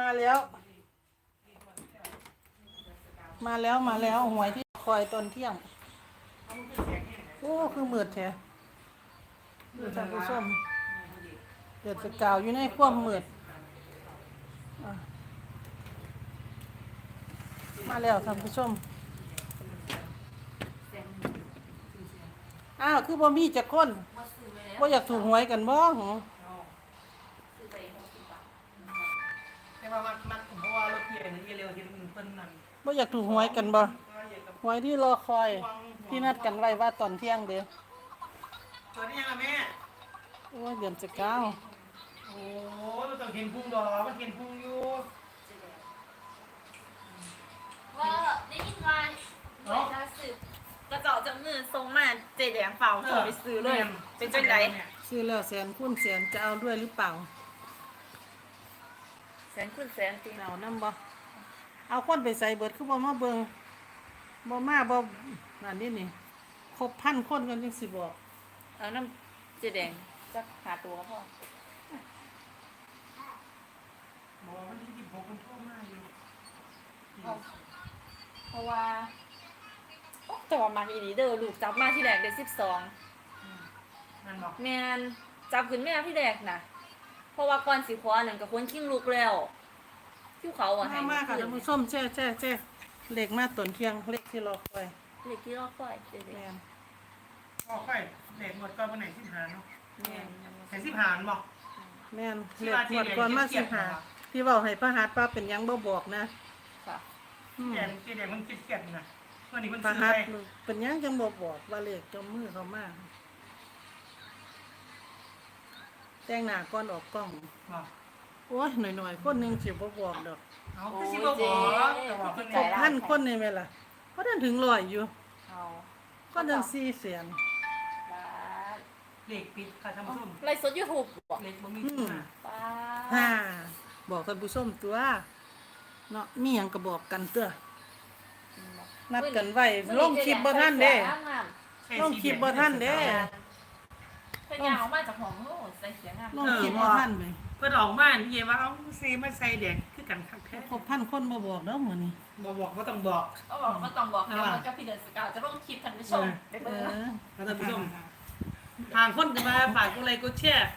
มาแล้ว มาแล้วมาแล้วหวยที่คอยตอนเที่ยง โอ้คือมืดแท้ดูท่านผู้ชมเดือดสกาวอยู่ในความมืดอะมาแล้วท่านผู้ชม อ้าว คือบ่มีจักคนบ่อยากถูกหวยกันบ่หรอ ว่ามันมันเพราะว่ารถเกียร์นี่เกียร์เร็วที่มันเพิ่นนั่นบ่อยากถูกหวยกันบ่ว่าเหยียบกับหวยที่รอคอย ที่นัดกันไว้ว่าตอนเที่ยงเด้อตัวนี้ยังไงแม่ โอ้ยเดือนสกาวโอ้เราต้องเห็นพุงดอกมันเห็นพุงอยู่ว่าได้ยินว่าหน่วยล่าสุดกระเจาะจากมือทรงมาเจแดงเฝ้าขอไปซื้อเลย เป็นจังไดซื้อแล้วแสนคูณแสนจะเอาด้วยหรือเปล่า แสนคุณแสนตีเอานำบ่เอาคนไปใส่เบิดคือบ่มาเบิ่งบ่มาบ่นั่นนี่นี่ครบพันคนกันจังสิบอกเอาน้ำเจแดงจะหาตัวพ่อบอกว่ามันที่สิบหกมันโทษมากอยู่เพราะว่าโอ้แต่ว่ามาอีดีเด้อลูกจับมาที่แรกได้สิบสองนั่นบอกแมนจับขึ้นแม่ที่แรกนะเพ ราะว่าก่อนสิคว้านั่นกับคนขิ้งลูกแล้วที่เขาอะให้มามาค่ะท่านผู้ชมแช่แช่แช่เลขมาตอนเที่ยงเลขที่รอคอยเด็กที่รอดค่อยเด็กแม่นก็ค่อยเด็กหมดก็วันไหนสิบหาเนาะแม่นไหนสิบหานบอกแม่นเลขหมดก่อนมาสิหาที่เว้าให้พระหัตถ์ว่าเป็นหยังบ่บอกนะค่ะอืมแกนเกียร์มันคิดเกียร์นะวันนี้มันพระซื้อหัตไปถ์เป็นหยังจังบ่บอกว่าเลขเจามือเขามา แต่งหน้าก่อนออกกล้อง บอกโอ้ยหน่อยๆคนหนึงสิบ่บอกดอกเอาคือสิบบอกแต่ว่าเพิ่นครบพันคนนี่แม่ล่ะเพราะนั้นถึงร้อยอยู่ เอาก็ดังสี่แสนป้าเด็กปิดค่ะท่านผู้ชมไลฟ์สดยูทูบบ่เด็กบ่มีที่มาป้าฮ่าบอกท่านผู้ชมตัวเนาะมีหยังก็บอกกันตัวนัดกันไว้ลงคลิปบ่ทันเด้ลงคลิปบ่ทันเด้เพิ่นยางออกมาจากห้องโน้นใส่เสียงงามลงคลิปบ่ทันไปเพิ่นออกบ้านเย่ว่าเอาเซมาใส่เด็กคือกันคักแท้ครบพันคนบ่บอกเด้อมื้อนี้บอกบอกว่าต้องบอกก็บอกว่าต้องบอกเดี๋ยวมันกับพี่เดินสกาวจะลงคลิปท่านผู้ชมไปเอเบิ่งอท่านผู้ชมทางคนจะมาฝากกูเลยกูแชร์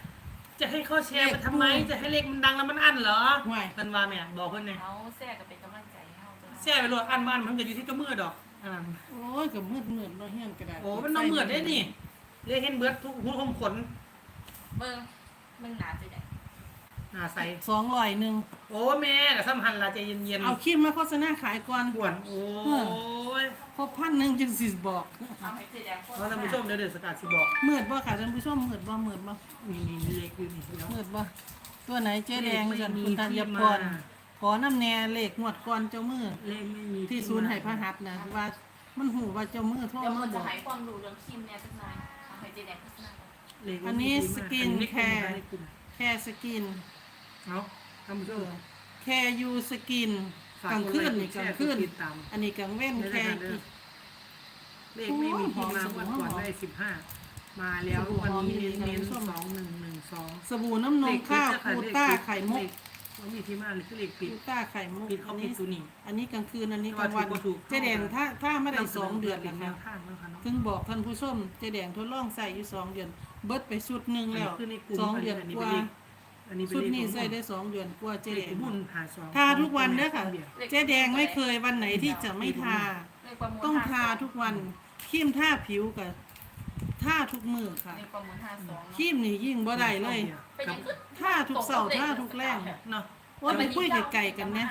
จะให้เขาแชร์ไปทำไม จะให้เลขมันดังแล้วมันอั้นเหรอห่วยเพิ่นว่าแม่บอกเพิ่นเนี่ยเอาแซ่ก็เป็นกำลังใจให้เฮาจ้ะแชร์ไปรวดอั้นมันมันจะอยู่ที่เจ้ามือดอกอ่าโอ้ยก็มืดมืดๆบ่เฮียนก็ได้โอ้มันน้องเหมือดได้นี่ เรียกเห็นเบิดทุกหูคมขนเบิ่งมึงหนาจะได้หน้าใส200นึงโอ้แม่กับสัมพันธ์ละใจเย็นเอาคลิปมาโฆษณาขายก่อนๆปวดโอ้ยครบพันหนึงจึงสิบอก เอาให้เจ๊แดงเพราะท่านผู้ชมเดี๋ยวเดี๋ยวสกัดสิบอกมืดบ่ค่ะท่านผู้ชมมืดบ่มืดบ่มีมีเลขอยู่นี่เดี๋ยวมืดบ่ตัวไหนเจ๊แดงจันเลขไม่มีคุณธัญที่พมารขอน้ำแน่เลขงวดก่อนเจ้ามือเลขไม่มีที่ศูนย์ให้พระหัตถ์นะว่ามันหูว่าเจ้ามือโทรเดี๋ยวมามันบจะอก ให้ความรู้เรื่องคิมเนี่ยสักหน่อย เอาให้เจ๊แดงโฆษณาก่อนเลขอันนี้สกินอัแคร์ในกลุ่มแค่สกิน เอาท่านผู้ชมแค่ยูสกินฝากกลางคืนนี่กกดไลลางค์คืนกดติดตามอันนี้กลางเว้นเดี๋ยวแค่เดี๋ยวเลขไม่มีที่มาวันก่อนได้สิบห้ามาแล้ววันนี้เน้นๆสองหนึ่งหนึ่งสอง สบู่น้ำนมข้าวคูต้าไข่มุก มันมีที่มาเลยคือเลขปิดคูต้าไข่มุกปิดเขาอันปินี้ดตัวนี้ อันนี้กลางคืนอันนี้กลางวันว่าถูกเจ๊แดงถ้าถ้าไม่ได้สองเดือนแล้แล้ววนะนะข้างมันค่ะเนาะ ถึงบอกท่านผู้ชมเจ๊แดงทดลองใส่อยู่สองเดือน เบิดไปชุดหนึ่งแล้วคือในกลุ่มสองเดือนอันนี้กเป็นว่าเลข อันนี้เป็นชุดเลขนี้ใส่ได้สองเดือนกว่าเจ๊เลแดขง บุญหาสองทาทุกวันเด้อค่ะ เจ๊แดงไม่เคยวันไหนที่จะไม่ทาเลขประมูลต้องทา52ทุกวันครีมทาผิวกับ ทาทุกมือค่ะเลขประมูล52เนาะครีมนี่ยิ่งบ่ได้เลยเป็นยังคือทาทุกเสาร์ทาทุกแรงเนาะว่าไปคุยไก่กันเนี่ย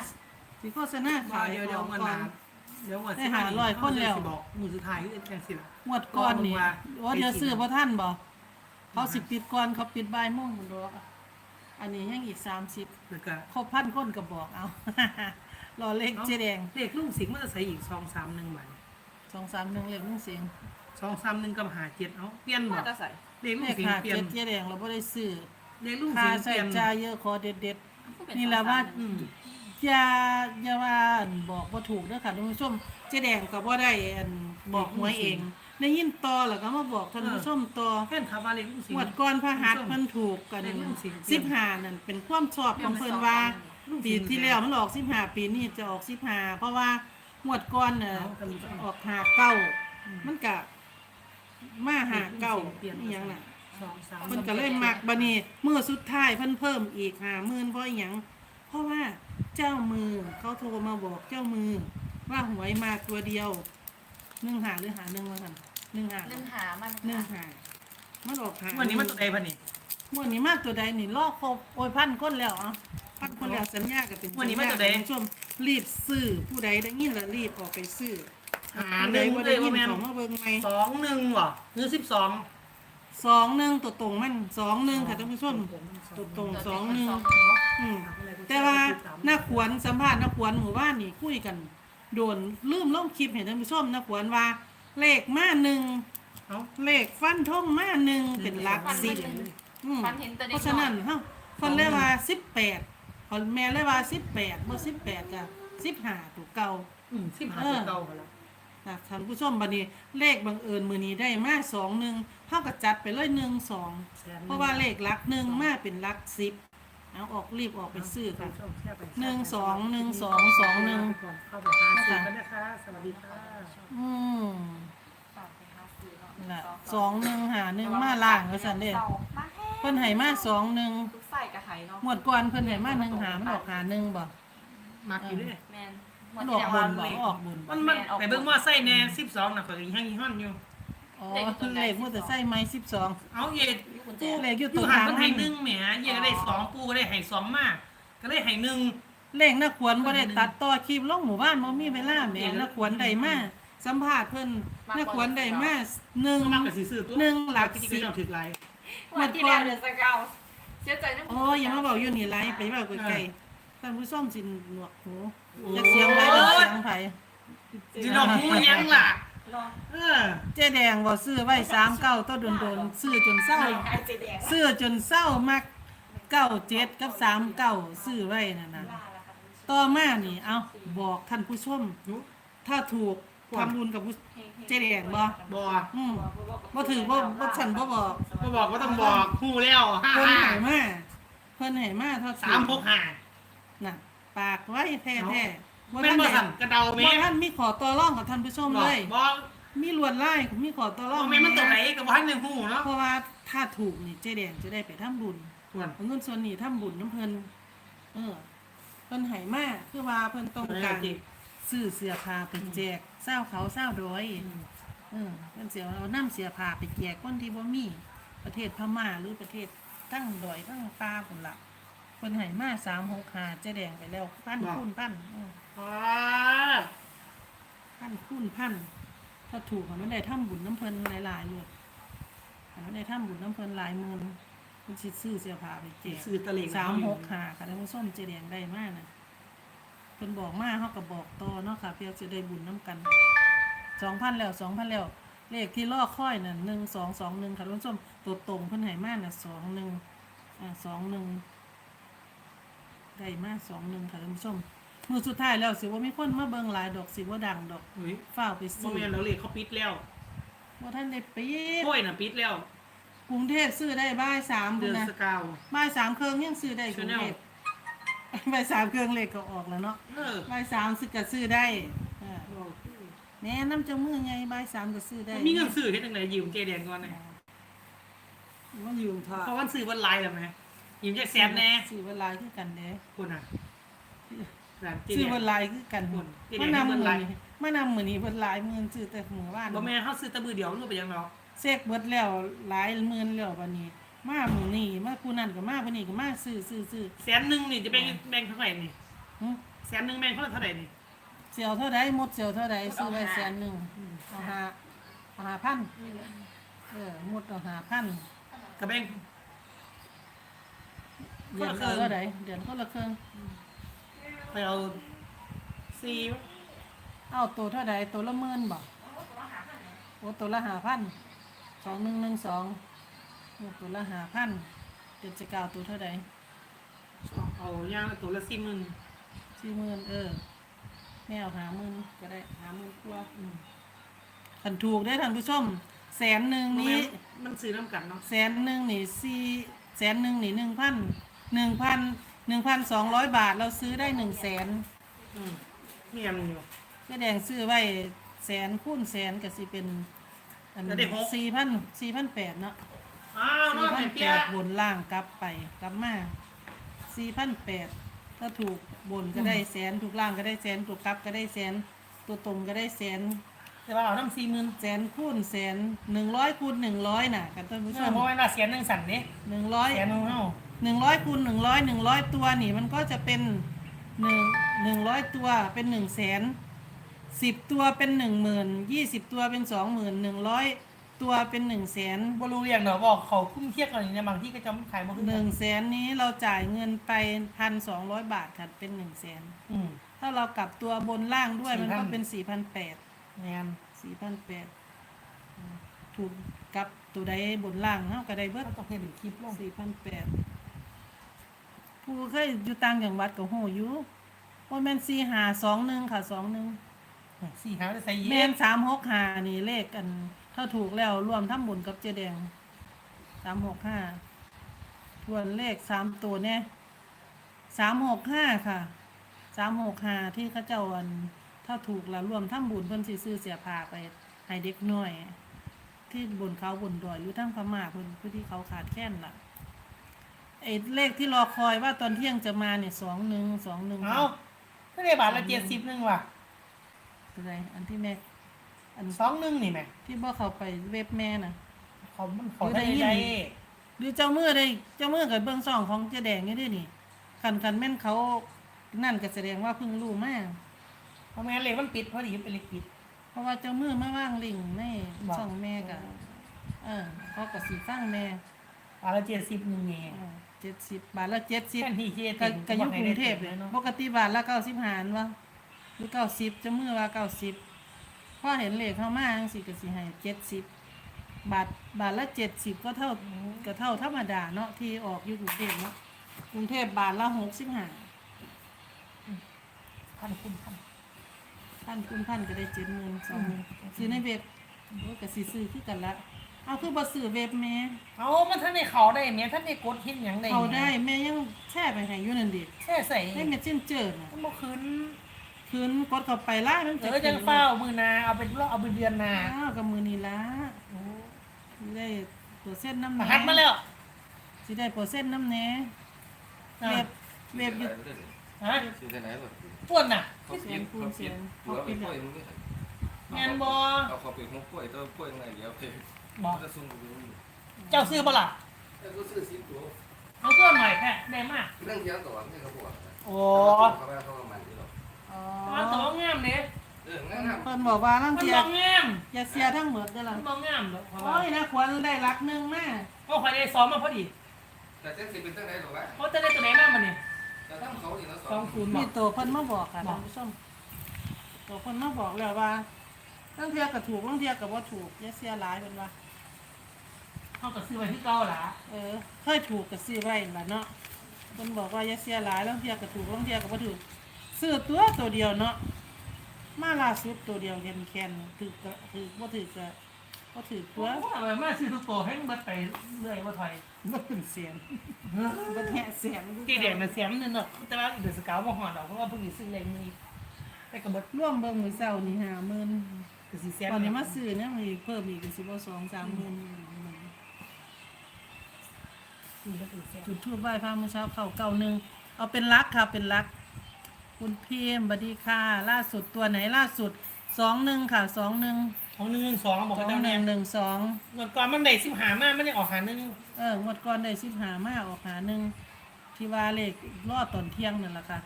สิโฆษณาว่าขายเดี๋ยวเดี๋ยวของมันก่อมานเดี๋ยววันได้หาร้อยคนแล้วบอกมือสุดท้ายคือแจ้งสิล่ะงวดก่อนนี่ว่าว่าเดี๋ยวซื้อบ่ท่านบ่เขาสิปิดก่อนเขาปิดบ่ายโมงพุ่นดอกอันนี้ยังอีก30แล้วก็ครบพันคนก็บอกเอารอเลขเจ๊แดงเลขลุงสิงห์มันจะใส่อีกสองสามหนึ่งบาท2 3 1เลขนุ่งเสียง สองสามหนึ่งกับหาเจ็ดเอาเปลี่ยนหมมาดจะใส่เลขลุเลงขสิงห์หาเปลี่ยนเจ็ดเจ๊แดงเราบ่ได้ซื้อเลขลุงค่าสิงห์เปใช้ลี่ยนจ่ายเยอะขอเด็ดๆนี่แหละว่าอืมอย่าอย่าว่าอั่นบอกว่าถูกเด้อค่ะท่านผู้ชมเจ๊แดงก็บ่ได้อันบอกหวยเองได้ยินต่อแล้วก็มาบอกท่านผู้ชมต่อแค่นคาบาเลขลุงสิงงวดห์ ก่อนพระหัตถ์เพิ่นถูกกันเลขรุ่นสิบสิบห้านั่นเป็นความชอบของเพิ่นว่าปีที่แล้วมันออกสิบห้าปีนี้จะออกสิบห้าเพราะว่าหมวดก่อนเนี่ยออกหาเก้ามันกะ มาหาเก้าอหย่างน่ะสองสามเพิ่นก็เลยมักบัดนี้เมื่อสุดท้ายเพิ่นเพิ่มอีกหาหมื่นเพราะอหยังเพราะว่าเจ้ามือเขาโทรมาบอกเจ้ามือ ว่าหวยมาตัวเดียวหนึ่งหาหรือหาหนึ่งว่ากันหนึ่งหาเรื่องหามันหนึ่งหามันออกหาวันนี้มันตัวใดพันนี่งวดนี้มาตัวใดนี่ลอกครบโอ้ยพันคนแล้วอะพันคนแล้วสัญญากับเป็นวันนี้มาตัวใดสัญญาช่วงรีบซื้อผู้ใดได้ยินแล้วรีบออกไปซื้อ หาผู้หใดนึ่งว่าเลได้ยยิว่านแม่นของมาเบิ่งไหมสองหนึ่งเหรอหรือสิบสองสองหนึ่งตัวตรงมันสองหนึ่งค่ะท่านผู้ชมตัวตรงสองหนึ่งอืมแต่ว่านักขวนสัมภาษณ์นักขวนหมู่บ้านนี่คุยกัน โดนลืมล่มคลิปเห็นท่านผู้ชมนักขวนว่า เลขมาหนึ่งเอ้าเลขฟันทงมาหนึ่งเป็นหลักสิบอืมฟันเห็นแต่เด็เพกราะฉะนั้นเฮาคนเลยว่าสิบแปดคนแม่เลยว่าสิบแปดบ่สิบแปดกับสิบห้าตัวเก่าอืมสิบห้าตัวเก่ากันแล้ว นะท่านผู้ชมบัดนี้เลขบังเอิญมือนี้ได้มาสองหนึ่งเท่ากับจัดไปเลยหนึ่งสองเพราะว่าเลขหลักหนึ่งมาเป็นหลักสิบเอาออกรีบออกไปซื้อค่ะหนึ่งสองหนึ่งสองสองหนึ่งเข้าไปหาซื้อกันนะคะสวัสดีค่ะอืมฝากไปหาซื้อเนาะน่ะสองหนึ่งหาหนึ่งมาล่างก็สันเด้มาแห้เพิ่นให้มาสองหนึ่งทุกใส่กับไห้เนาะหมวดก่อนเพิ่นให้มาหนึ่งหามันออกหาหนึ่งบ่มากี่ด้วยแมน มันออกบนบ่ออกบนบ่มันมันไปเบิ่งว่าไส้แน่สิบสองน่ะก็ยังยี่ห้อนอยู่ อ๋อเลขมอเตอร์ไซค์ไม้สิบสองเอาเย็ดกุญแจเลขอยู่อตัยู่วห่างทางกันให้หนึ่งแหมเย็ดก็ได้สองปูก็ได้ให้สองมาก ก็ได้ให้หนึ่งเลขนักขวนบ่ได้ตัดต่อคลิปลงหมู่บ้านบ่มีเวลาแหม่นักขวนได้มาสัมภาษณ์เพิ่นนักขวนได้มาหนึ่ง มากกับสีซื้อตัวหนึ่งหลักที่สิบเราถือไรวันที่แล้วเดือนสกาวเสียใจน้ำโอ้ยอย่ามาบอกอยู่นี่ไลฟ์ไปเว้าไกลๆ ท่านผู้ชมสิหนวกหูอยากเสียงไรอยากเสียงไผจีนอกหูยังล่ะรอเออเจ๊แดงบ่ซื้อไว้39ต้นโดนๆซื้อจนเศร้าไอ้เจ๊แดงซื้อจนเศร้ามัก97กับ39ซื้อไว้นั่นน่ะต่อมานี่เอาบอกท่านผู้ชมถ้าถูกทำบุญกับผู้เจ๊แดงบ่บอกอืมบ่ถือบ่บ่ฉันบ่บอกก็บอกว่าต้องบอกหูแล้วห้าเพิ่นห้าให้มาเพิ่นให้มาถ้าถูกสามหกห้า น่ะ ปากไว้แท้ๆบ่แม่นทันบ่ได้สั่นกระเดาแม่บ่ท่านมีขอต่อรองกับท่านผู้ชมบอเลกยบอกมีลวดลายมีขอต่อรบอองกแม่มันตัวไหนกับว่าหนึ่งหูเนาะเพราะว่าถ้าถูกนี่เจ๊แดงจะได้ไปทำบุญส่วนเอาเงินส่วนนี้ทำบุญน้ำเพิ่นเออเพิ่นให้มาคือว่าเพิ่นต้องการซื้อเสื้อผ้าไปแจกเศร้าเขาเศร้าดอยเออเพิ่นเสียเอาน้ำเสื้อผ้าไปแจกคนที่บ่มีประเทศพม่าหรือประเทศตั้งดอยตั้งป่าพุ่นล่ะเพิ่นให้มา365เจ๊แดงไปแล้วพันคูณพันเอออ๋อพันคูณพันถ้าถูกมันได้ทำบุญน้ำเพลินหลายๆเลยมันได้ทำบุญน้ำเพลินหลายหมื่นคุณสิซื้อเสื้อผ้าไปแจกสื่อตะเลงสามหกหาค่ะท่านผู้ชมเจแดงได้มากนะเพิ่นบอกมาเขาก็บอกต่อเนาะค่ะเพื่อจะได้บุญน้ำกันสองพันแล้วสองพันแล้ว เลขที่ล่อค่อยน่ะหนึ่งสองสองหนึ่งค่ะท่านผู้ชมตัวตรงเพิ่นให้มาน่ะสองหนึ่งอ่าสองหนึ่ง ได้มาสองหนึ่งค่ะท่านผู้ชม มือสุดท้ายแล้วสิว่ามีคนมาเบิ่งหลายดอกสิว่าดังดอกเฮ้ยฝ้าวไปโมซื้อเมนเราเลยเขาปิดแล้วว่าท่านได้ปิดห้วยน่ะปิดแล้วกรุงเทพซื้อได้บ่ายสามเดืพุ่นอนนะสกาว บ่ายสามเครื่องยังซื้อได้กรุงเทพบ่ายสามเครื่องเลขก็ออกแล้วเนาะเออบ่ายสามซื้อก็ซื้อได้อ่าแนะน้ำเจ้ามือไงบ่ายสามก็ซื้อได้มีเงินซื้อเฮ็ดจังไดยืมเจแดงก่อนนะมันยืมทอเพราะวันซื้อวันไลน์แล้วไหม ยืมจากแสนแน่ซื้อเวลาคือกันเด้คุณอะแบบเจซื้อแดเวงลาคือกันหมดที่ไหนมานำเบิ่มืงอหลายนี้มานำมือนี้เพิ่นหลายหมื่นซื้อแต่หมู่บ้านบ่แม่นเขาซื้อแตะมือเดียวรู้ไปยังเนาะเสกเบิดแล้วหลายหมื่นแล้วบัดนี้ มาหมู่นี้มาผู้นั้นก็มาผู้นี้ก็มาซื้อซื้อซื้อ แสนหนึงนี่จะแบ่งแบ่งเท่าไหร่นี่หึ แสนหนึงแบ่งเท่าไหร่นี่ เสียวเท่าใดหมดเสียวเท่าใดซื้อไว้แสนหนึงเอาหาเอาหาพันเออหมดเอาหาพันก็แบ่ง เดือนคนละครึ่งเท่าใดเดือนก็ละครึ่งไปเอาสี่เอาตัวเท่าใดตัวละหมื่นบ่โอ้ตัวละหาพันสองหนึ่งหนึ่งสองตัวละหาพันเดือนจะเก้าตัวเท่าใดเอาย่างละตัวละสี่หมื่นสี่หมื่นเออแม่เอาหาหมื่นก็ได้หาหมื่นกว่าอืมคันถูกได้อท่านผู้ชมแสนหนึ่งนี้นี้ มันซื้อน้ำกันเนาะแสนหนึ่งนี่สี่แสนหนึ่งนี่หนึ่งพัน หนึ่งพันหนึ่งพันสองร้อยบาทเราซื้อได้หนึ่งแสนอืมเมียมันอยู่เจ๊แดงซื้อไว้แสนคูณแสนก็สิเป็นอันจะได้หก สี่พันสี่พันแปดเนาะอ้าวน้สี่องพัไอ้นแปเปียดบนล่างกลับไปกลับมาสี่พันแปดถ้าถูกบนก็ได้แสนถูกล่างก็ได้แสนถูกกลับก็ได้แสนตัวตรงก็ได้แสน แต่ว่าเอาน้ำสี่หมื่นแสนคูณแสนหนึ่งร้อยคูณหนึ่งร้อยน่ะกันท่านผู้ชเพมราะว่าน่าเสียนหนึ่งสั่นนี่หนึ่งร้อยเสียนหนึ่งเท่า หนึ่งร้อยคูณหนึ่งร้อยหนึ่งร้อยตัวนี่มันก็จะเป็นหนึ่งหนึ่งร้อยตัวเป็นหนึ่งแสนสิบตัวเป็นหนึ่งหมื่นยี่สิบตัวเป็นสองหมื่นหนึ่งร้อยตัวเป็นหนึ่งแสนบรูเรียงเนาะบอกเขาคุ้มเทียบกันอย่างเนี้ยบางที่ก็จะไม่ขายมาขึ้นหนึ่งแสนนี้เราจ่ายเงินไปพันสองร้อยบาทค่ะเป็นหนึ่งแสนอืม ถ้าเรากลับตัวบนล่างด้วยมันก็4,000 เป็นสี่พันแปดงานสี่พันแปดถูกกลับตัวใดบนล่างเท่ากับใดเบิดก็ต้องเห็นคลิปลงสี่พันแปด ผู้เคยอยู่ต่างจังหวัดกับโหอยู่ว่าแมนสี่หาสองหนึ่งค่ะสองหนึ่งสี่หาได้ใส่แมเย็นนสามหกหานี่เลขกัน ถ้าถูกแล้วรวมทั้งบุญกับเจแดงสามหกห้าทวนเลขสามตัวเนี่ยสามหกห้าค่ะสามหกห้าที่เข้าเจ้าอันถ้าถูกแล้วรวมทั้งบุญเพิ่นสิซื้อเสียผ้าไปให้เด็กน้อย ที่บนเขาบนดอยอยู่ทั้งพม่าเพิ่นผู้ที่เขาขาดแคลนล่ะ ไอ้เลขที่รอคอยว่าตอนเที่ยงจะมาเนี่ยสองหนึ่งสองหนึ่งเอาก็ได้บาทละเจ็ดสิบหนึ่งว่ะอะไรอันที่แม่ อันสองหนึ่งนี่แหม่ที่บ่เขาไปเว็บแม่น่ะเขามันขอได้อยู่ได้ได้ยินหรือเจ้ามือได้เจ้ามือกับเบื้องซ่องของเจ๊แดงนี่ด้วยนี่คันคันแม่นเขานั่นก็แสดงว่าเพิ่งรู้มากเพราะแม่นเลยมันปิดพอดีมันเป็นเลขปิด เพราะว่าเจ้ามือมาว่างลิงก์ในบอกช่องแม่กะเออเขาก็สีฟังแม่บาทละเจ็ดสิบหนึ่งไง เจ็ดสิบบาทละเจ็ดสิบแค่ที่เจ็ดก็ก็อยุคกรุงเทพเลยปกติบาทละเก้าสิบหารวะหรือเก้าสิบเจ้ามือว่าเก้าสิบพอเห็นเลขเข้ามาจังสิก็สิให้เจ็ดสิบบาทบาทละเจ็ดสิบก็เท่าก็เท่าธรรมดาเนาะที่ออกอยู่กรุงเทพเนาะกรุงเทพบาทละหกสิบห้าพันคุณพันพันคูณพันก็ได้เจ็ดหมื่นสองหมื่นซื้อในเว็บโอ้ก็สิซื้อคือกันละ เอาคือบ่ซื้อเว็บแม่เอามันท่านในเขาได้เนี่ยท่านในกดหินอย่างใดเขาได้แม่ยังแช่ไปให้อยู่นั่นดิแค่ใส่ให้แม่จิ้นเจิดน่ะมันบ่คืนคืนกดเข้าไปล่ามันเอจะอจังเฝ้ามือนาเอาเป็นเอาเป็นเดือนนาอ้าวกับมือนี่ละสิได้เปอร์เซ็นต์น้ำมาแหหัดมาแล้วสิได้เปอร์เซ็นต์น้ำแหน่เว็บเว็บอยู่ฮะซื้อที่ไหนบ่ป่วนน่ะเขาเปลี่ยนเขาเปลี่ยนหัวไปกล้วยมึงนี่งานบ่เอาเขาเปลี่ยนหัวกล้วยตัวกล้วยไงเดี๋ยวไป บอกจะซุ่มดูเจ้าซื้อบ่ล่ะแล้วก็ซื้อสิบตัวเอาตัวหน่อยแค่ได้มากเรื่องเดียวต่อให้เขาบอกโอ้เขาไม่เขาประมาณนี้หรอกอ๋อมาตัวงามเด้เอองั้นนะเพิ่นบอกว่าลังมันเทียบ่งามอย่าเสียทั้งหมดเด้อมัล่ะนบ่งามดอกเพราะโอ้ว่ายนะควรได้รักหนึงมาก็ข่อยได้ซ้อมมาพอดีแต่เจ้าสิเป็นตั้งไหนหรอวะเขาจะได้ตัวไหนมาบ่นี่แต่ทั้งเขาอีกแล้วสสอองงคูณบ่มีตัวเพิ่นมาบอกค่ะบอก ท่านผู้ชมตัวเพิ่นมาบอกแล้วว่าลังเทียก็ถูกลังเทียก็บ่ถูกอย่าเสียหลายเพิ่นว่า เขาก็ซื้อไว้ที่เก่าล่ะเออเคยถูกก็ซื้อไว้ล่ะเนาะเพิ่นบอกว่าอย่าเสียหลายลังเทียก็ถูกลังเทียก็บ่ถูกซื้อตัวตัวเดียวเนาะมาล่าสุดตัวเดียวแคนแคนถูกก็ถูกบ่ถูกก็บ่ถูกตัวเอาไว้มาซื้อทุกตัวให้มันเบิดไปเรื่อยบ่ถอยบ่ขึ้นเสียงบ่แหะเสียงตีแดงน่ะเสียมนึงเนาะแต่ว่าเดือดสกาวบ่ฮอดดอกเพราะว่าเพิ่งสิซื้อเลงนี้แต่ก็เบิดร่วมเบิ่งมื้อเช้านี่50,000ก็สิเสียมตอนนี้มาซื้อเนี่ยมันอีกเพิ่มอีกก็สิบ่2 3หมื่น จุดทูบไหว้พระมื้อเช้าเข้าเก้าหนึ่งเอาเป็นลักค่ะเป็นลัก คุณพิมพ์บัดดีค่ะ ล่าสุดตัวไหนล่าสุดสองหนึ่งค่ะสองหนึ่งของ1 1 2บอกสกัอนงเจ้าหแน่นึ่งหนึ่งสองเมื่อก่อนมันได้15มามันได้ออกหานึงเอองวดก่อนได้สิบหามาออกหาหนึ่งที่ว่าเลขรอดตอนเที่ยงนั่นแหละค่ะ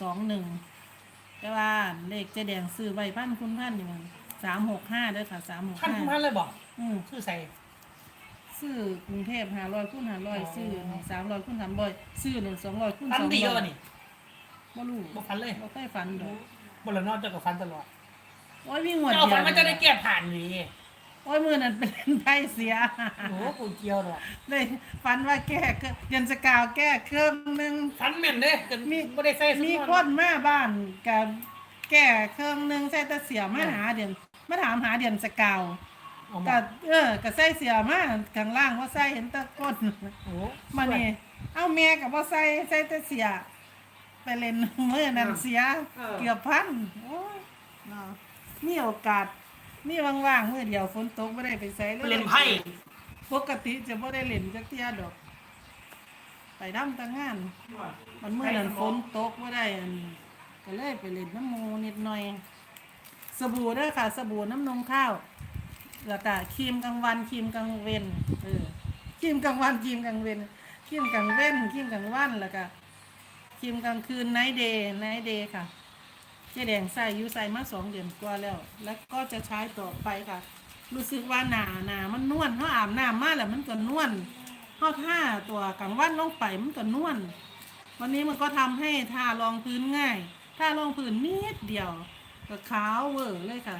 สองหนึ่งแต่ว่าเลขเจ๊แดงซื้อไว้พันคุณพันอยู่มันสามหกห้าด้วยค่ะสามหกพันห้าคุณพันเลยบอกอืม ชื่อใส่ ซื้อกรุงเทพหาร้อยคูณหาร้อยอ๋อซื้อสามร้อยคูณสามร้อยซื้อหนึ่งสองร้อยคูณพันสองเดียวร้อยนี่บ่รู้บ่ฟันเลยบ่เคยฝันดอกบ่ละนอกจากกับฟันตลอดโอ้ยมีงวดเจ้าเดียวฟันมันจะได้แก้ผ่านนี่โอ้ยมือนั้นเป็นเล่นไพ่เสีย โอ้โหกูเกี่ยวดอกเลยฝันว่าแก้เครื่องเดือนสกาวแก้เครื่องหนึง ฟันแม่นเด้กันมี บ่ได้ใส่มีคนมาบ้านกับแก้เครื่องหนึงใส่แตะเสียมาหาเดือนมาถามหาเดือนสกาว เอากัมาเออกับใส่เสียมาข้างล่างว่าใส่เห็นแตะก้นโอ้มานี่เอาแม่กับว่าใส่ใส่แต่เสีย ไปเล่นเมื่อนั้นเสียเกือบพันโอ้ยเนาะมีโอกาสมีว่างๆเมื่อเดียวฝนตกไม่ได้ไปใส่เลยไปเล่นไพ่ปกติจะไม่ได้เล่นจักเที่ยดอก ไปดำตั้งงาน มันเมื่อนั้นฝนตกไม่ได้อันก็เลยไปเล่นน้ำหมูนิดหน่อย สบู่เด้วยค่ะ สบู่น้ำนมข้าว แล้วก็ครีมกลางวันครีมกลางเวนเออครีมกลางวันครีมกลางเวนครีมกลางเว้นครีมกลางวันแล้วก็ครีมกลางคืนไนท์เดย์ไนท์เดย์ค่ะเจ๊แดงใส่อยูใส่มาสองเดือนกว่าแล้ว แล้วก็จะใช้ต่อไปค่ะ รู้สึกว่าหนาหนามันนวลเขาอาบน้ำมาแล้วมันก็นวลเขาท่าตัวกลางวันลงไปมันก็นวลวันนี้มันก็ทำให้ทารองพื้นง่ายทารองพื้นนิดเดียวก็ขาวเวอร์เลยค่ะ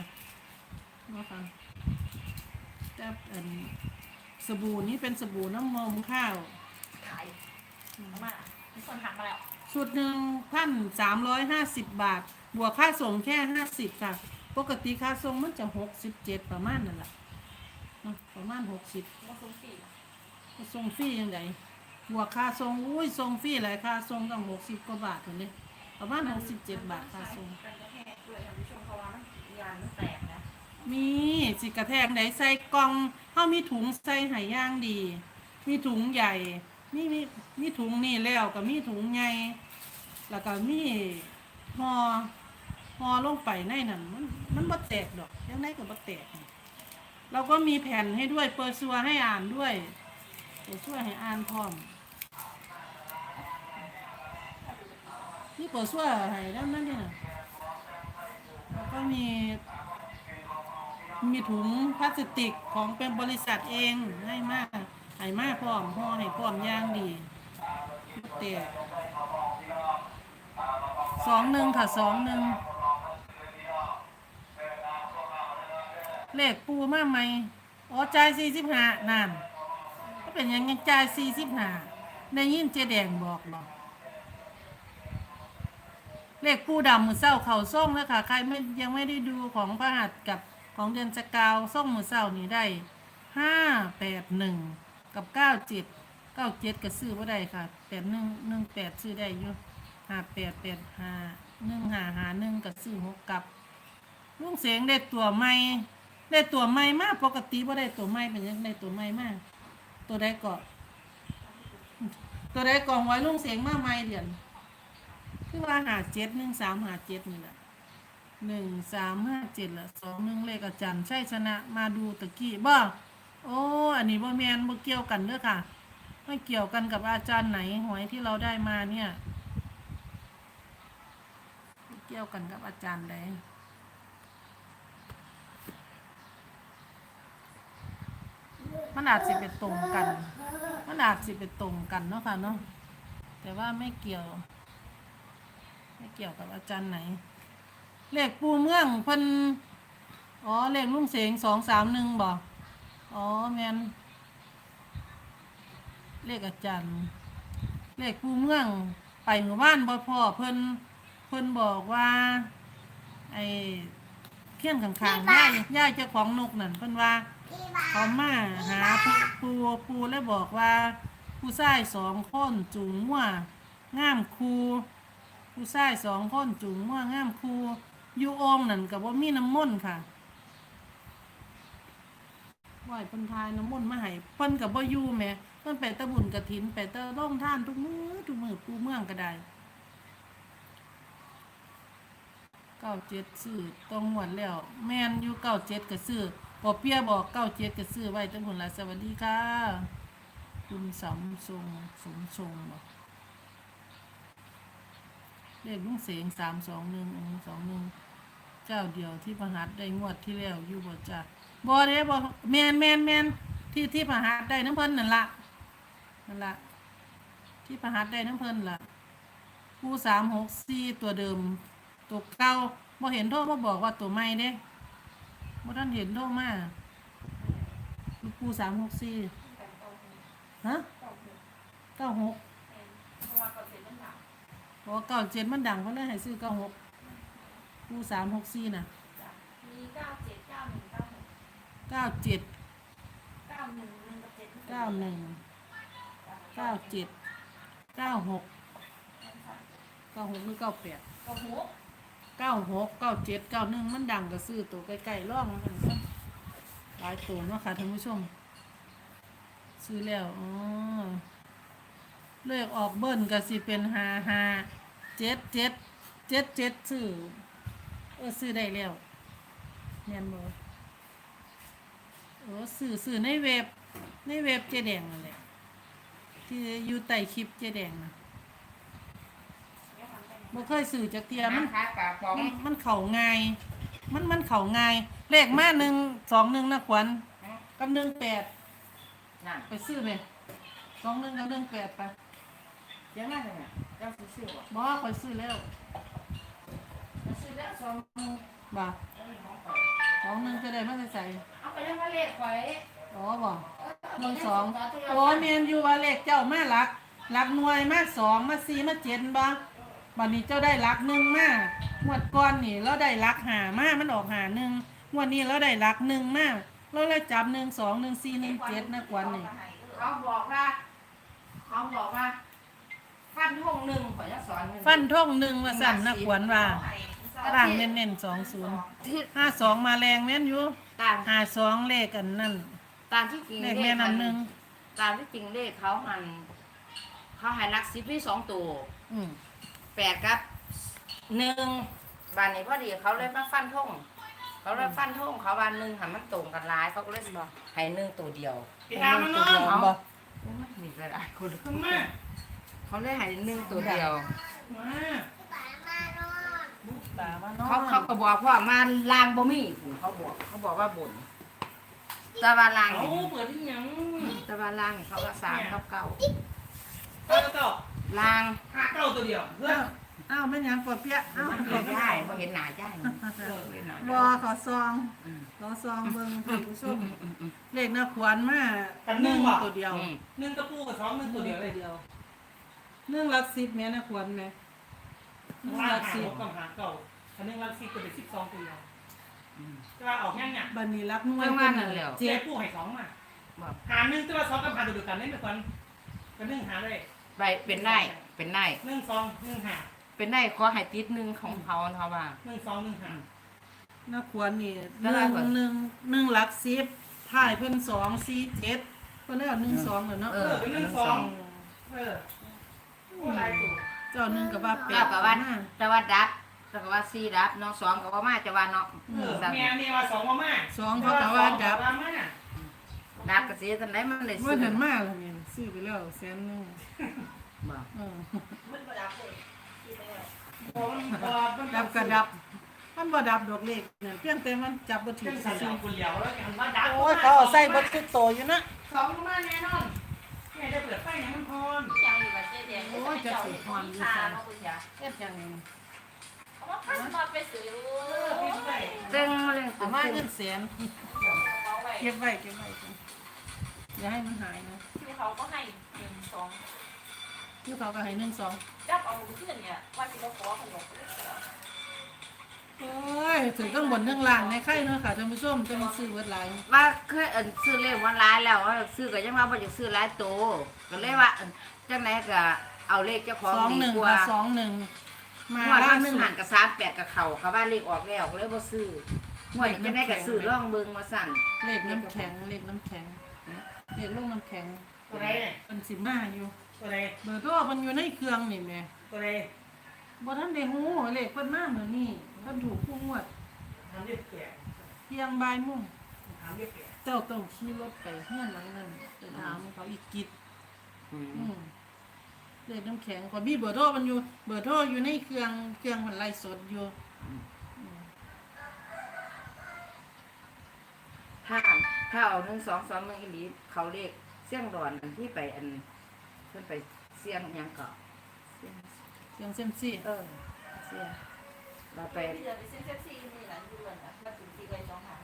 เนาะค่ะ แต่อันสบู่นี้เป็นสบู่น้ำมมข้าวขายมามีคนทักมาแล้วชุดหนึ่งพันสามร้อยห้าสิบบาท บวกค่าส่งแค่ห้าสิบค่ะ ปกติค่าส่งมันจะหกสิบเจ็ดประมาณนั่นแหละเนาะประมาณหกสิบมาซุ้มปีส่งฟรียังไงบวกค่าส่งอุ้ยส่งฟรีหลายค่าส่งต้องหกสิบกว่าบาทถึงเลยประมาณหกสิบเจ็ดบาทค่าส่ง มีสิกระแทกไหนใส่กล่องเขามีถุงใส่ไหย่างดี มีถุงใหญ่ มีมีมีถุงนี่แล้วก็มีถุงใหญ่แล้วก็มีหอหอลงไปในนั้นมันมันบ่แตกดอกยังไงก็บ่แตกเราก็มีแผ่นให้ด้วยเปอร์ซัวให้อ่านด้วยเปอร์ซัวให้อ่านพร้อมนี่เปอร์ซัวให้ด้านนั้นนี่นะแล้วก็มี มีถุงพลาสติกของเป็นบริษัทเองให้มากให้มากพร้อมห่อให้พร้อมย่างดีเตะสองหนึ่งค่ะสองหนึ่งเลขปูมาไหมอ๋อจ่ายสี่สิบห้านั่นก็เป็นอยังไงจ่ายสี่สิบห้าได้ยินเจแดงบอกหรอกเลขปูดำมือเศร้าเข่าส่งแล้วค่ะ ใครไม่ยังไม่ได้ดูของพระหัตถ์กับ ของเดือนสกาวส่งมือเศร้านี่ได้ห้าแปดหนึ่งกับเก้าเจ็ดเก้าเจ็ดก็ซื้อว่าได้ค่ะแปดหนึ่งหนึ่งแปดซื้อได้อยู่ห้าแปดแปดห้าหนึ่งห้าห้าหนึ่งก็ซื้อหกกับลุงเสียงได้ตัวใหม่ได้ตัวใหม่มากปกติว่าได้ตัวใหม่เป็นยังได้ตัวใหม่มาก ตัวใดเกาะตัวใดกองไว้ลุงเสียงมาใหม่เดือนคือว่าหาเจ็ดหนึ่งสามหาเจ็ดนี่แหละ หนึ่งสามห้าเจ็ดละสองหนึ่งเลขอาจารย์ใช่ชนะมาดูตะกี้บ่โอ้ อันนี้บ่แมนบ่เกี่ยวกันเด้อค่ะ ไม่เกี่ยวกันกับอาจารย์ไหนหวยที่เราได้มาเนี่ยเกี่ยวกันกับอาจารย์ใดมันอาจสิเป็นตรงกัน มันอาจสิเป็นตรงกันเนาะค่ะเนาะแต่ว่าไม่เกี่ยว ไม่เกี่ยวกับอาจารย์ไหน เลขปูเมืองเพิ่นอ๋อเลขลุงเสงสองสามหนึ่งบอกอ๋อแมนเลขอาจารย์ เลขปูเมืองไปหมู่บ้านบ่พ่อเพิ่นเพิ่นบอกว่า ไอ้เพี้ยนข้างๆย่ายย่ายเจ้าของนกนั่นเพิ่นว่าเขามาหาปูปูปูแล้วบอกว่า ผู้ชายสองคนจูงมั่วงามคูผู้ชายสองคนจูงมั่วงามคู อยู่องนั่นกับว่ามีน้ำมนต์ค่ะไหวเพิ่นทายน้ำมนต์มาให้เพิ่นกับว่าอยู่แหม่เพิ่นไปตะบุญกระถินไปตะร่องท่านทุกมือทุกมือปูเมืองก็ได้เก้าเจ็ดซื้อต้องหวนแล้ว แม่นอยู่เก้าเจ็ดก็ซื้อปอเปียบอกเก้าเจ็ดก็ซื้อไว้ตั้งผลละสวัสดีค่ะ คุณสมทรงสมทรงบอกเลขลุงเสียงสามสองหนึ่งสองหนึ่ง เจ้าเดียวที่ประหัดได้งวดที่แล้วอยู่บ่จ้ะบ่เด้บ่แมนแมนแมนที่ที่ประหัดได้น้ำเพิ่นนั่นละนั่นละที่ประหัดได้น้ำเพิ่นล่ะผู้สามหกสี่ตัวเดิม ตัวเก่าบ่เห็นโทษมาบอกว่าตัวใหม่เด้บ่ท่านเห็นโทษมาลูกปูสามหกสี่ฮะเก้าหกเพราะว่าก่อนเสร็จมันหนังเพราะเก้าเจ็ดมันดังเขาเลยให้ซื้อเก้าหก ปูสามหกสี่น่ะจ้ะมีเก้าเจ็ดเก้าหนึ่งเก้าหกเก้าเจ็ดเก้าหนึ่งหนึ่งกับเจ็ดเก้าหนึ่งเก้าเจ็ดเก้าหกเก้าหกหรือเก้าแปดกระหูเก้าหกเก้าเจ็ดเก้าหนึ่งมันดังก็ซื้อตัวใกล้ๆร่องมันกันซะหลายตัวเนาะค่ะท่านผู้ชม ซื้อแล้วอ๋อเลขออกเบิ้ลก็สิเป็นห้าห้าเจ็ดเจ็ดเจ็ดเจ็ดซื้อ เออซื้อได้แล้วเนียนบ่โอ้ซื้อซื้อในเว็บในเว็บเจ๊แดงนั่นแหละที่อยู่ใต้คลิปเจ๊แดงนะบ่เคยซื้อจากเทียมัน ค้ากาป๋องมันมันเข่าง่าย มันมันเข่าง่าย เลขมาหนึ่งสองหนึ่งนะขวัญกับหนึ่งแปดนั่นไปซื้อเลยสองหนึ่งกับหนึ่งแปดไปเสียงนั่นเนี่ยเจ้าซื้อบ่บ่คอยซื้อแล้ว ซื้อแล้วสองมือบ่สองหนึ่งจะได้มาใส่เอาไปยังมาเลขข่อยอ๋อบ่หนึ่งสองโอ้เมียนอยู่ว่าเลขเจ้ามาหลักหลักหน่วยมาสองมาสี่มาเจ็ดบ่บัดนี้เจ้าได้หลักหนึ่งมางวดก่อนนี่เราได้หลักหามามันออกหาหนึ่งงวดนี้เราได้หลักหนึ่งมาเราเลยจับหนึ่งสองหนึ่งสี่หนึ่งเจ็ดนะขวัญนี่เขาบอกว่าเขาบอกว่า ฟันห้องหนึ่งข่อยจะสอนหงฟันท่งหนึ่งมาสั่นนะขวัญว่า ต่างเน้นๆสองศูนย์ห้าสองมาแรงแม่นอยู่ตามห้าสองเลขกันนั่นตามที่จริงเลขแม่นำหนึ่งตามที่จริงเลขเขาหันเขาให้นักสิบที่สองตัวอืมแปดกับหนึ่งบานนี้พอดีเขาเลยมาฟันท่งเขาเลยฟันท่งเขาวันหนึ่งหันมันตรงกันหลายเขาก็เลยให้หนึ่งตัวเดียวไปหามันนอนบ่มีหลายคนเขาเลยให้หนึ่งตัวเดียว ตาว่านอเขานเขาก็บอกว่ามาลางบ่มีเขาบอกเขาบอกว่าบ่นแตะวันลางเอาเปิดที่ยังแตะวันลางเขาก็สามกับเก้าเก้าเก้าลางห้าเก้าตัวเดียวเพื่ออ้าวแม่นหยังปอเปี๊ยะอ้าวมันเห็นได้บ่เห็นหน้าย่ายมันเห็นหน้าบ่ย่ายขอซองขอซองเบิ่งท่านผู้ชมเลขนะขวัญมากันหหนึ่นึ่งงบ่ตัวเดียวอืมหนึ่งกระปูกับสองหนึ่งตัวเดียวเลยเดียวหนึ่งหลักสิบแม่นะขวัญแม่หนึ่งห้าหลักหาสิบหกกับหาเก้า อันหนึ่งรักสิบตัวเป็นสิบสองตัวเดียวจะว่าออกยังเนี่ยบัดนี้รักหน่วยเรื่องว่านั่นแหละเจ๊เจ็ดผู้ให้สองมาบอกหาหนึ่งตัวสองกับหาตัวเดียวกันได้ไหมคนกันหนึ่งหาได้ไปเป็นได้เป็นได้หนึ่งสองหนึ่งหาเป็นได้ขอให้ติดหนึ่งของเขาเขาว่า หนึ่งสองหนึ่งหานะขวัญนี่หแล้นึ่วงก่อนหนึ่งหนึ่งหลักสิบถ่ายเพิ่นสองสี่เจ็ดเพิ่นได้เอาหนึ่งสองแล้วเนาะเอเอออเป็นหนึ่งสองเอออะไรตัวเจ้าหนึ่งกับว่าแปเก้าดกับว่าแต่ว่าดับ แต่ว่าสี่ดับเนาะสองกับว่ามาจะว่าเนาะเออแม่เมียว่าสองว่ามาสองเขากับว่าดับ ว่ามาดับก็เสียจังไดมันเลยว่าเห็นมากเลยเนี่ยซื้อไปแล้วแสนหนึงบอกเออมันประดับเลยคิดไปแล้วดับกระดับ มันบ่ดับดอกเล็กเนี่ยเพียงแต่มันจับบ่ถึเรื่งองสั่นซื่อคนเดียวแล้วกันว่าดับๆโอ้ยเขาเอาใส่บ่ทุกโตอยู่นะสองมาแน่นอนแม่ได้เปิดไฟให้มันพรยังอยู่กับเจ๊แดงเขาคุณยาเฮ็ดจังไง เขาว่าพันมาไปซื้อเต้งมาเลยเอามาเงินแสนเขาไว้เก็บไว้เก็บไว้ก่อนอย่าให้มันหายนะที่เขาก็ให้หนึ่งสองคือเขาก็ให้หนึ่งสองจับเอาเพื่อนเนี่ยว่าที่เขาขอขนมโอ้ยถึงข้างบนข้างล่างในไข่เนาะค่ะท่านผู้ชมจะมาซื้อเบิดหลายว่าเคยเอิ้นซื้อเลขวันร้ายแล้วว่าซื้อก็ยังว่าบ่อยากซื้อหลายโตก็เลยว่าเอิ้นจังไหนก็เอาเลขเจ้าของสองดีหนึ่งกว่ากับสองหนึ่ง มาหวดล่าว่าหสุนึ่งดหันกับสามแปดกับเขากับว่าเลขออกแล้วก็เลยบ่ซื้อหวดจะได้กับซื้อร่องเบิงมาสั่นเลขน้ำแข็งเลขน้ำแข็งเลขลูกน้ำแข็งตัวใดเนี่ยเป็นสิมาอยู่ ตัวใดเบอร์โทรมันอยู่ในเครื่องนี่แหม่ตัวใดบ่ทันได้ฮู้เลขเพิ่นมาเหมือนนี่เพิ่นถูกผู้งวดทำเรียบแก่เที่ยงบ่ายโมงทำเรียบแก่เจ้าต้องขี่รถไปเฮือนหลังนั้นไปถามเขาอีกกิจอืม เลขน้ำแข็งก็มีเบอร์โทรมันอยู่ เบอร์โทรอยู่ในเครื่องเครื่องมันไล่สดอยู่ถ้าถ้าเอาหนึ่งสองสองหนึ่งอีหลีเขาเลขเสียงดอนอันที่ไปอันเพิ่นไปเสียงหยังเกาะเสียงเครื่องเซยมซี่เออเสียงเราไปพี่เดือนไปซื้อเซ็กซี่นี่หลังดูกันนะมาถึงที่ใบสองหาง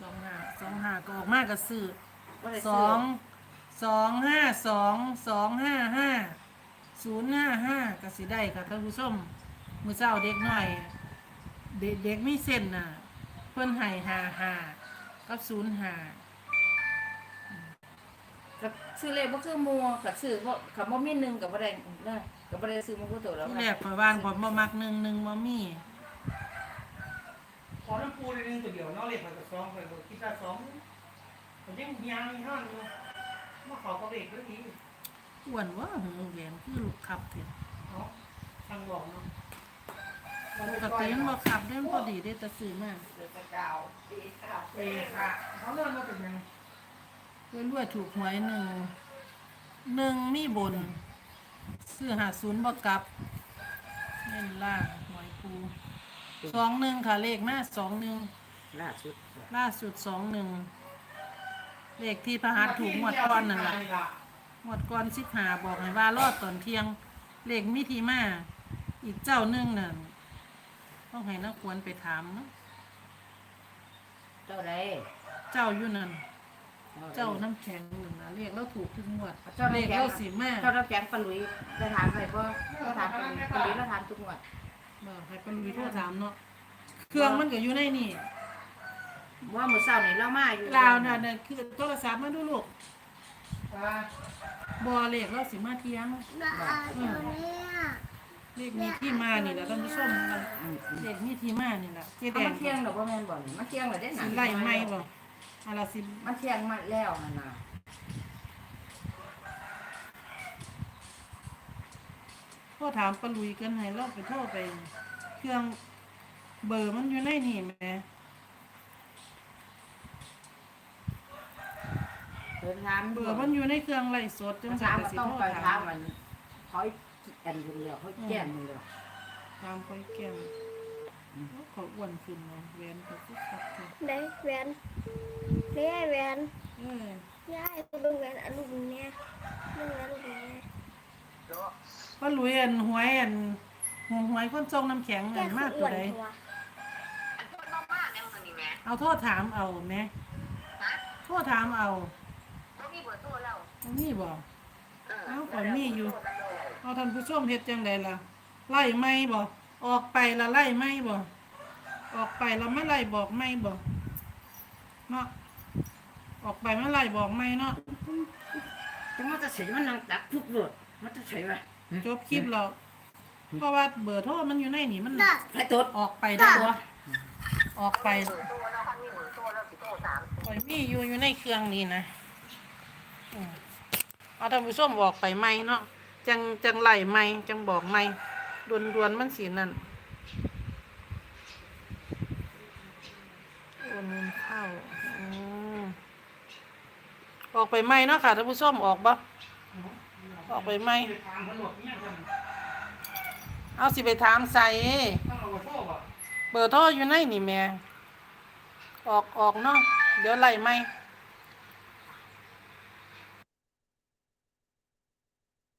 สองห้าสองห้าก็ออกมาก็ซื้อบ่ได้สซื้ อง สองห้าสองสองห้าห้าศูนย์ห้าห้าก็สิได้ค่ะท่านผู้ชมมือเจ้าเด็กหน่อย เด็กเด็กมีเส้นน่ะ เพิ่นให้ห้าห้ากับศูนย์ห้าก็ซื้อเลขบ่คือหมู่ก็ซื้อบ่ก็บ่มีหนึ่งก็บ่ได้นะก็บ่ได้ซื้อมันก็ตัวแล้วที่แรกข่อยว่านข่อยบ่มักหนึ่งหนึ่งบ่มีขอน้ำปูในนึงตัวเดียวนอกเลขมันก็สองไปบ่คิดว่าสองผมยังยังมีห้างอยู่ มาขอกับเลขด้วยนี้อ้วนว่าหงแหวนคือลูกขับเถอะเนาะทางบอกเนาะปกติมันบ่ขับได้มันพอดีได้แต่ซื้อมาเดือนเก้าปีเก้าเอค่ะเขาเริ่มมาเป็นยังเรื่อยๆถูกหวยหนึ่งหนึ่งมีบนซื้อหาศูนย์บ่กลับเล่นล่างหวยปูสองหนึ่งค่ะเลขหน้าสองหนึ่งล่าสุดล่าสุดสองหนึ่ง เลขที่พระหัตถ์ถูกงวดก้อนนั่นแหละงวดก้อนสิบหาบอกให้ว่ารอดตอนเที่ยง เลขมิทีมาอีกเจ้าหนึ่งนั่นต้องให้นักควรไปถามเนาะเจ้าใดเจ้าอยู่นั่นเจ้าน้ำแข็งนั่นนะเลขเราถูกทุกงวดเจ้าเลน้ำขแข็งเราสีมาเจ้ารับแจ้งปลุยได้ถามไปบ่ก็ถามปลุยปลุยแล้วถามทุกงวดบอกให้เป็นวิโทรถามเนาะเครื่องมันก็อยู่ในนี่ ว่ามื้อเช้านี่เรามาอยู่ลาวน่ะนั่นคือโทรศัพท์มาดูลูกบอเลขเราสีมาเที่ยงเดี๋ยวนี้เลขมีที่มานี่แหละท่านผู้ชมนะเลขมีที่มานี่แหละเจ๊แดเอางมันเที่ยงดอกบ่แม่นบ่นี่มันเที่ยงแล้วเด้สิไล่ไม่บ่อะไรสิมันเที่ยงมาแล้วนั่นน่ะโทรถามปะลุยกันให้เราไปโทรไป เครื่องเบอร์มันอยู่ในนี่แหม เดินถามเบอร์มันอยู่ในเครื่องไล่สดจังมันซั่ถานมก็มันสิต้องโทรไปถาถามมมันเขาอันอยู่แล้วเขาแก้มอยู่แล้วถามค่อยแก้มเขาอ้วนขึ้นเนาะแหวนเขาคือคักเถอะได้แหวนได้แหวนเออย้ายไปเบิ่งแหวนอันลูกเนี่ยเบิ่งแหวนลูกเนี่ยปะลุยอันหวยอันหวหวยคนจงน้ำแข็งแกอันคือมากอ้ตัววนใดตัวเอาโทษถามเอาแหมโทษถามเอาบ่มีบ่ เอาข่อยมีอยู่เอาท่านผู้ชมเฮ็ดจังไดล่ะ ไล่ไม่บ่ออกไปละไล่ไม่บ่ออกไปแล้วไม่ไล่บอกไม่บ่เนาะออกไปไม่ไล่บอกไม่เนาะจังว่าจะเสียมันนั่งตักทุกรถมันจะใช่ไหมจบคลิปแล้วเพราะว่าเบอร์โทรมันอยู่ในนี่มันไปตดออกไปได้บ่ออกไปข่อยมีอยู่อยู่ในเครื่องนี่นะอืม เอาท่านผู้ชมบอกไปไหมเนาะจังจังไหล่ไม่จังบอกไหมดวนดวนมันสีนั่นโอนเงินเข้าอออกไปไหมเนาะค่ะท่านผู้ชมออกบ่ออกไปไม่ถามเอาสิไปถามใส่เบอร์โทรอยู่ในนี่แม่ออกออกเนาะเดี๋ยวไล่ไม่เ